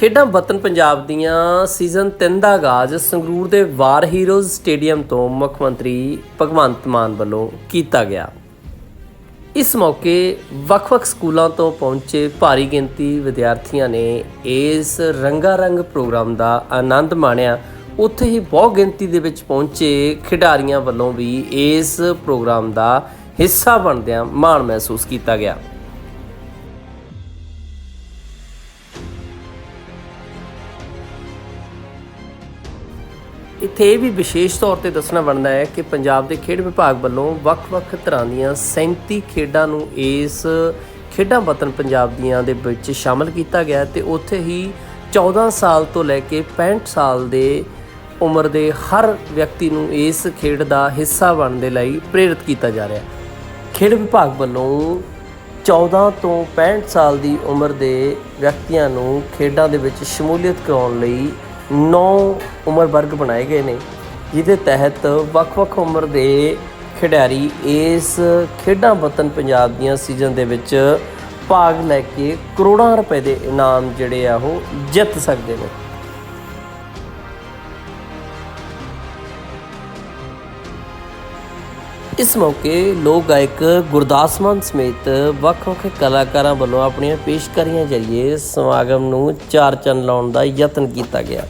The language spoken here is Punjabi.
ਖੇਡਾਂ ਵਤਨ ਪੰਜਾਬ ਦੀਆਂ ਸੀਜ਼ਨ 3 ਦਾ ਆਗਾਜ਼ ਸੰਗਰੂਰ ਦੇ ਵਾਰ ਹੀਰੋਜ਼ ਸਟੇਡੀਅਮ ਤੋਂ ਮੁੱਖ ਮੰਤਰੀ ਭਗਵੰਤ ਮਾਨ ਵੱਲੋਂ ਕੀਤਾ ਗਿਆ। ਇਸ ਮੌਕੇ ਵੱਖ-ਵੱਖ ਸਕੂਲਾਂ ਤੋਂ ਪਹੁੰਚੇ ਭਾਰੀ ਗਿਣਤੀ ਵਿਦਿਆਰਥੀਆਂ ਨੇ ਇਸ ਰੰਗਾਰੰਗ ਪ੍ਰੋਗਰਾਮ ਦਾ ਆਨੰਦ ਮਾਣਿਆ। ਉੱਥੇ ਹੀ ਬਹੁ ਗਿਣਤੀ ਦੇ ਵਿੱਚ ਪਹੁੰਚੇ ਖਿਡਾਰੀਆਂ ਵੱਲੋਂ ਵੀ ਇਸ ਪ੍ਰੋਗਰਾਮ ਦਾ ਹਿੱਸਾ ਬਣਦਿਆਂ ਮਾਣ ਮਹਿਸੂਸ ਕੀਤਾ ਗਿਆ। ਇੱਥੇ ਇਹ ਵੀ ਵਿਸ਼ੇਸ਼ ਤੌਰ ਤੇ ਦੱਸਣਾ ਬਣਦਾ ਹੈ ਕਿ ਪੰਜਾਬ ਦੇ ਖੇਡ ਵਿਭਾਗ ਵੱਲੋਂ ਵੱਖ-ਵੱਖ ਤਰ੍ਹਾਂ ਦੀਆਂ 37 ਖੇਡਾਂ ਨੂੰ ਇਸ ਖੇਡਾਂ ਵਤਨ ਪੰਜਾਬ ਦੀਆਂ ਦੇ ਵਿੱਚ ਸ਼ਾਮਲ ਕੀਤਾ ਗਿਆ ਤੇ ਉੱਥੇ ਹੀ 14 ਸਾਲ ਤੋਂ ਲੈ ਕੇ 65 ਸਾਲ ਦੇ ਉਮਰ ਦੇ ਹਰ ਵਿਅਕਤੀ ਨੂੰ ਇਸ ਖੇਡ ਦਾ ਹਿੱਸਾ ਬਣਨ ਦੇ ਲਈ ਪ੍ਰੇਰਿਤ ਕੀਤਾ ਜਾ ਰਿਹਾ ਹੈ। ਖੇਡ ਵਿਭਾਗ ਵੱਲੋਂ 14 ਤੋਂ 65 ਸਾਲ ਦੀ ਉਮਰ ਦੇ ਵਿਅਕਤੀਆਂ ਨੂੰ ਖੇਡਾਂ ਦੇ ਵਿੱਚ ਸ਼ਮੂਲੀਅਤ ਕਰਾਉਣ ਲਈ 9 ਉਮਰ ਵਰਗ ਬਣਾਏ ਗਏ ਨੇ, ਜਿਹਦੇ ਤਹਿਤ ਵੱਖ-ਵੱਖ ਉਮਰ ਦੇ ਖਿਡਾਰੀ ਇਸ ਖੇਡਾਂ ਵਤਨ ਪੰਜਾਬ ਦੀਆਂ ਸੀਜ਼ਨ ਦੇ ਵਿੱਚ ਭਾਗ ਲੈ ਕੇ ਕਰੋੜਾਂ ਰੁਪਏ ਦੇ ਇਨਾਮ ਜਿਹੜੇ ਆ ਉਹ ਜਿੱਤ ਸਕਦੇ ਨੇ। ਇਸ ਮੌਕੇ ਲੋਕ ਗਾਇਕ ਗੁਰਦਾਸ ਮਾਨ ਸਮੇਤ ਵੱਖ-ਵੱਖ ਕਲਾਕਾਰਾਂ ਵੱਲੋਂ ਆਪਣੀਆਂ ਪੇਸ਼ਕਾਰੀਆਂ ਜਰੀਏ ਸਮਾਗਮ ਨੂੰ ਚਾਰ ਚੰਨ ਲਾਉਣ ਦਾ ਯਤਨ ਕੀਤਾ ਗਿਆ।